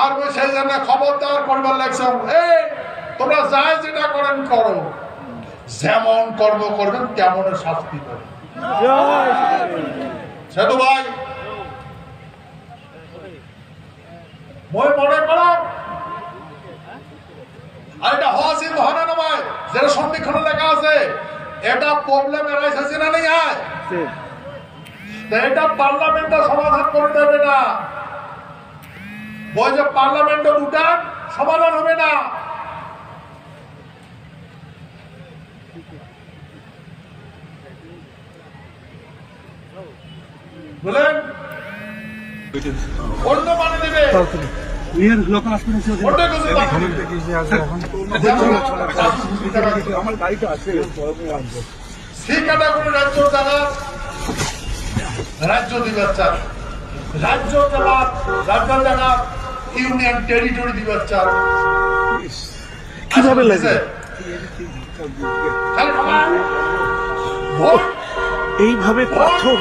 আর ওই সেই জন্য খবরদার করবার লাগছে। এই তোমরা যাই যেটা করেন করো। যেমন কর্ম করবেন তেমন শাস্তি সেতু ভাই মই মনে আর এটা মহানামায় যেটা সন্ধিক্ষণে লেখা আছে এটা প্রবলেম এরাইছে নেই এটা পার্লামেন্টে সমাধান করে দেবে না। উঠান সমাধান হবে না। বলেন? অন্য মানে দেবে। আমার গাড়িটা আছে ঠিকানা কোনো রাজ্য রাজ্য দিবার চান। রাজ্য জেলা রাজ্য ইউনিয়ন টেরিটরি দিবে চার কীভাবে লাগে? এইভাবে পাথর